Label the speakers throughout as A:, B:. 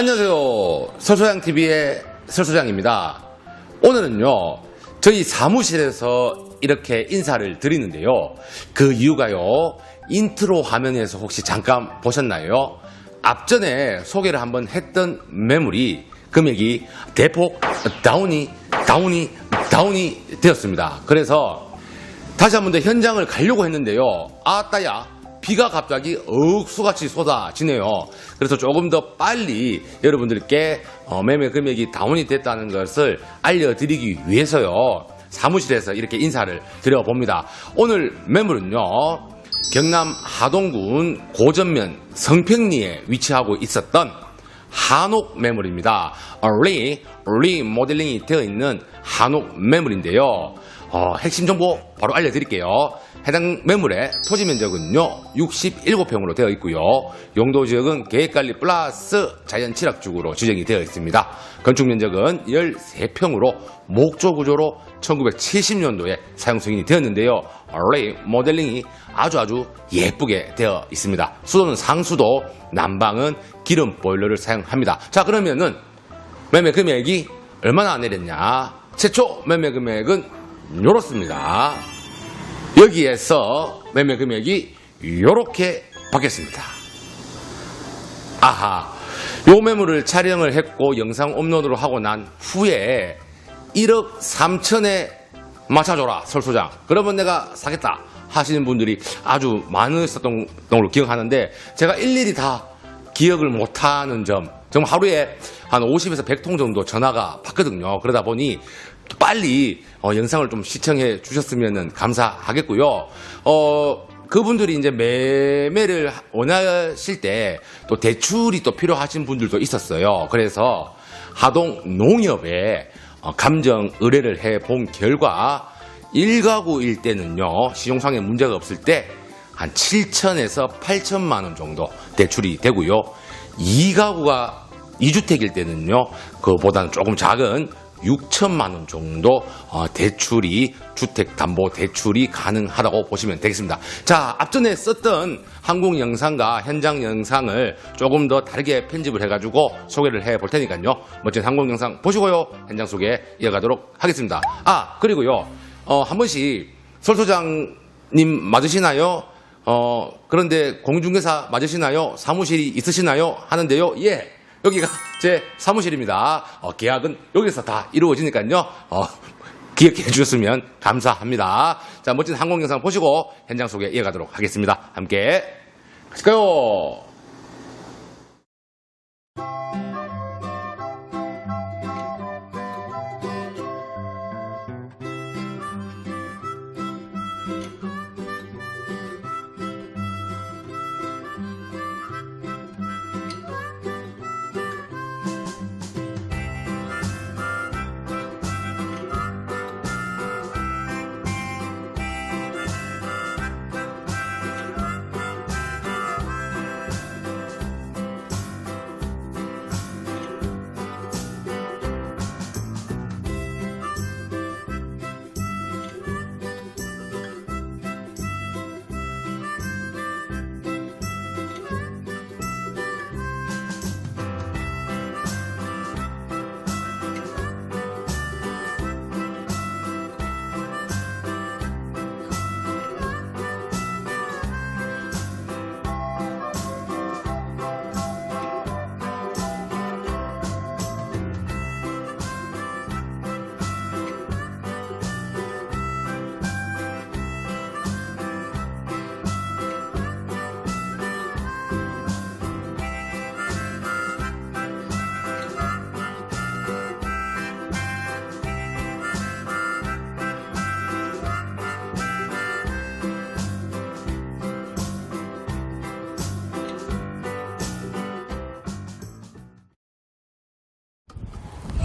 A: 안녕하세요. 설소장TV의 설소장입니다. 오늘은요, 저희 사무실에서 이렇게 인사를 드리는데요. 그 이유가요, 인트로 화면에서 혹시 잠깐 보셨나요? 앞전에 소개를 한번 했던 매물이 금액이 대폭 다운이, 다운이, 다운이 되었습니다. 그래서 다시 한번 더 현장을 가려고 했는데요. 아따야, 비가 갑자기 억수같이 쏟아지네요. 그래서 조금 더 빨리 여러분들께 어, 매매 금액이 다운이 됐다는 것을 알려드리기 위해서요. 사무실에서 이렇게 인사를 드려봅니다. 오늘 매물은요. 경남 하동군 고전면 성평리에 위치하고 있었던 한옥 매물입니다. 어, 리, 리 모델링이 되어 있는 한옥 매물인데요. 어, 핵심 정보 바로 알려드릴게요. 해당 매물의 토지 면적은요, 67평으로 되어 있고요. 용도 지역은 계획관리 플러스 자연 칠학축으로 지정이 되어 있습니다. 건축 면적은 13평으로 목조 구조로 1970년도에 사용 승인이 되었는데요. 레이 모델링이 아주 아주 예쁘게 되어 있습니다. 수도는 상수도, 난방은 기름 보일러를 사용합니다. 자, 그러면은 매매 금액이 얼마나 내렸냐? 최초 매매 금액은 요렇습니다. 여기에서 매매 금액이 요렇게 받겠습니다. 아하. 요 매물을 촬영을 했고 영상 업로드를 하고 난 후에 1억 3천에 맞춰줘라 설소장 그러면 내가 사겠다 하시는 분들이 아주 많으셨던 걸로 기억하는데 제가 일일이 다 기억을 못하는 점 정말 하루에 한 50에서 100통 정도 전화가 받거든요 그러다 보니 빨리 어, 영상을 좀 시청해 주셨으면 감사하겠고요 어, 그분들이 이제 매매를 원하실 때 또 대출이 또 필요하신 분들도 있었어요. 그래서 하동 농협에 어, 감정 의뢰를 해 본 결과 1가구 일 때는요, 시종상에 문제가 없을 때 한 7천에서 8천만 원 정도 대출이 되고요. 2가구가 2주택일 때는요, 그보다는 조금 작은 6천만 원 정도 어, 대출이 주택담보 대출이 가능하다고 보시면 되겠습니다. 자 앞전에 썼던 항공 영상과 현장 영상을 조금 더 다르게 편집을 해가지고 소개를 해 볼 테니까요. 멋진 항공 영상 보시고요. 현장 소개 이어가도록 하겠습니다. 아 그리고요 어, 한 번씩 설소장님 맞으시나요? 어 그런데 공중개사 맞으시나요? 사무실이 있으시나요? 하는데요. 예. 여기가 제 사무실입니다. 어, 계약은 여기서 다 이루어지니까요. 어, 기억해 주셨으면 감사합니다. 자, 멋진 항공 영상 보시고 현장 소개 이어가도록 하겠습니다. 함께 가실까요?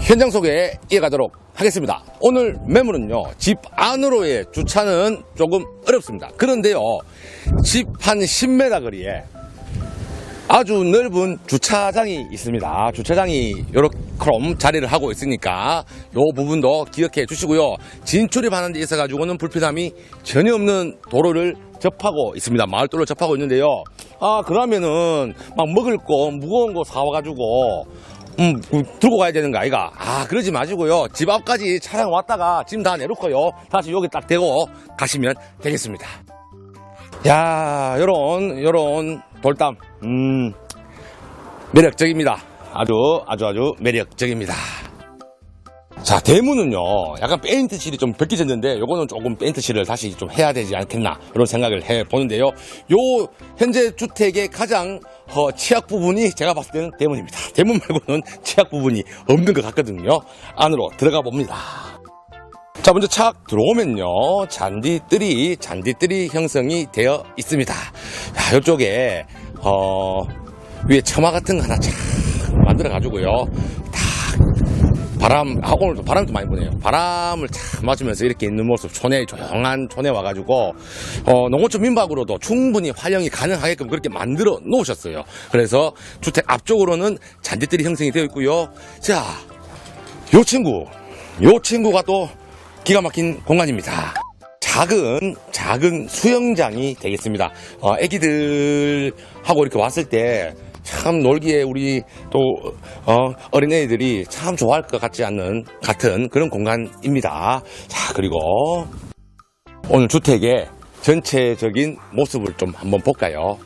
A: 현장 소개 이어가도록 하겠습니다. 오늘 매물은요, 집 안으로의 주차는 조금 어렵습니다. 그런데요, 집 한 10m 거리에 아주 넓은 주차장이 있습니다. 주차장이 요렇게 자리를 하고 있으니까 요 부분도 기억해 주시고요. 진출입하는 데 있어 가지고는 불편함이 전혀 없는 도로를 접하고 있습니다. 마을도로를 접하고 있는데요. 아 그러면은 막 먹을 거 무거운 거 사와 가지고 음, 그, 들고 가야 되는 거 아이가? 아, 그러지 마시고요. 집 앞까지 차량 왔다가 짐 다 내놓고요. 다시 여기 딱 대고 가시면 되겠습니다. 야, 요런, 요런 돌담, 음, 매력적입니다. 아주, 아주, 아주 매력적입니다. 자, 대문은요, 약간 페인트 칠이 좀 벗겨졌는데, 요거는 조금 페인트 칠을 다시 좀 해야 되지 않겠나, 이런 생각을 해 보는데요. 요, 현재 주택의 가장, 어, 취약 부분이 제가 봤을 때는 대문입니다. 대문 말고는 취약 부분이 없는 것 같거든요. 안으로 들어가 봅니다. 자, 먼저 착 들어오면요. 잔디들이, 잔디들이 형성이 되어 있습니다. 자, 이쪽에, 어, 위에 처마 같은 거 하나 착 만들어 가지고요. 탁, 바람, 아, 오늘도 바람도 많이 부네요. 바람을 착 맞으면서 이렇게 있는 모습, 촌에, 조용한 촌에 와가지고, 어, 농어촌 민박으로도 충분히 활용이 가능하게끔 그렇게 만들어 놓으셨어요. 그래서 주택 앞쪽으로는 잔디들이 형성이 되어 있고요. 자, 요 친구, 요 친구가 또 기가 막힌 공간입니다. 작은 작은 수영장이 되겠습니다. 어, 애기들하고 이렇게 왔을 때 참 놀기에 우리 또 어, 어린애들이 참 좋아할 것 같지 않는 같은 그런 공간입니다. 자 그리고 오늘 주택의 전체적인 모습을 좀 한번 볼까요?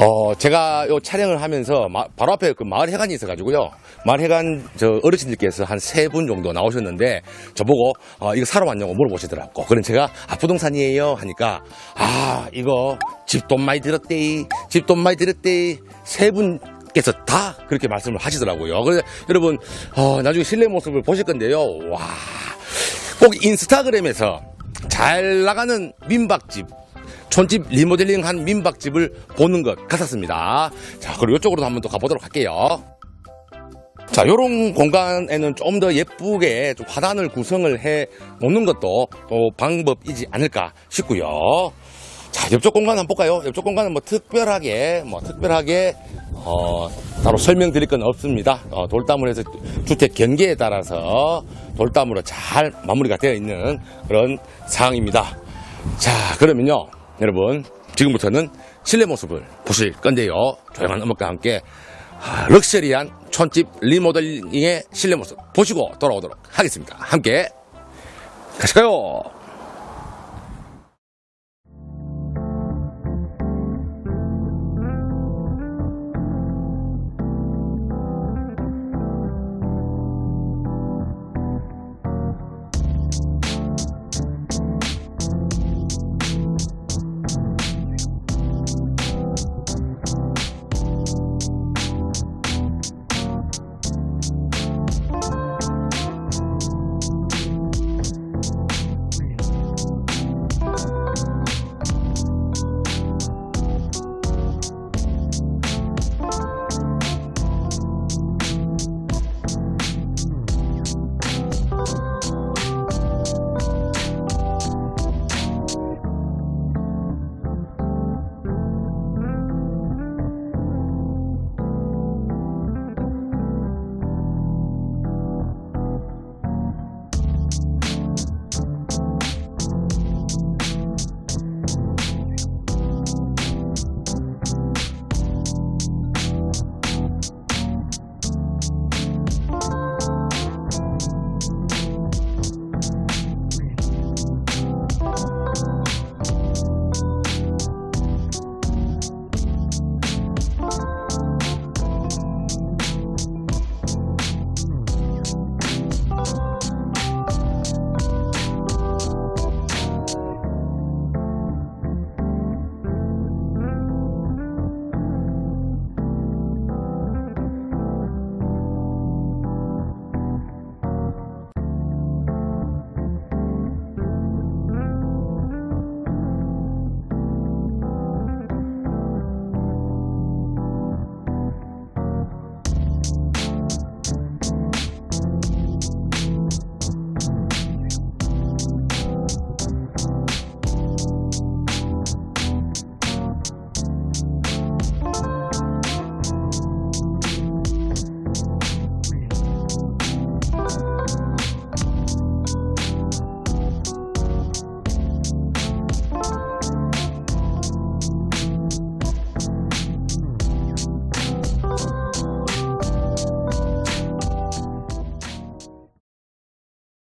A: 어, 제가 요 촬영을 하면서 마- 바로 앞에 그 마을 해관이 있어가지고요. 마을 해관 저 어르신들께서 한 세 분 정도 나오셨는데 저보고 어, 이거 사러 왔냐고 물어보시더라고. 그럼 제가 아 부동산이에요 하니까 아 이거 집 돈 많이 들었대, 집 돈 많이 들었대 세 분께서 다 그렇게 말씀을 하시더라고요. 그래서 여러분 어, 나중에 실내 모습을 보실 건데요. 와, 꼭 인스타그램에서 잘 나가는 민박집 촌집 리모델링 한 민박집을 보는 것 같았습니다. 자, 그리고 이쪽으로도 한번 또 가보도록 할게요. 자, 요런 공간에는 좀 더 예쁘게 좀 화단을 구성을 해 놓는 것도 또 방법이지 않을까 싶고요. 자, 옆쪽 공간 한번 볼까요? 옆쪽 공간은 뭐 특별하게, 뭐 특별하게, 어, 따로 설명드릴 건 없습니다. 어, 돌담을 해서 주택 경계에 따라서 돌담으로 잘 마무리가 되어 있는 그런 상황입니다. 자, 그러면요, 여러분, 지금부터는 실내 모습을 보실 건데요. 조용한 음악과 함께 아, 럭셔리한 촌집 리모델링의 실내 모습 보시고 돌아오도록 하겠습니다. 함께 가실까요?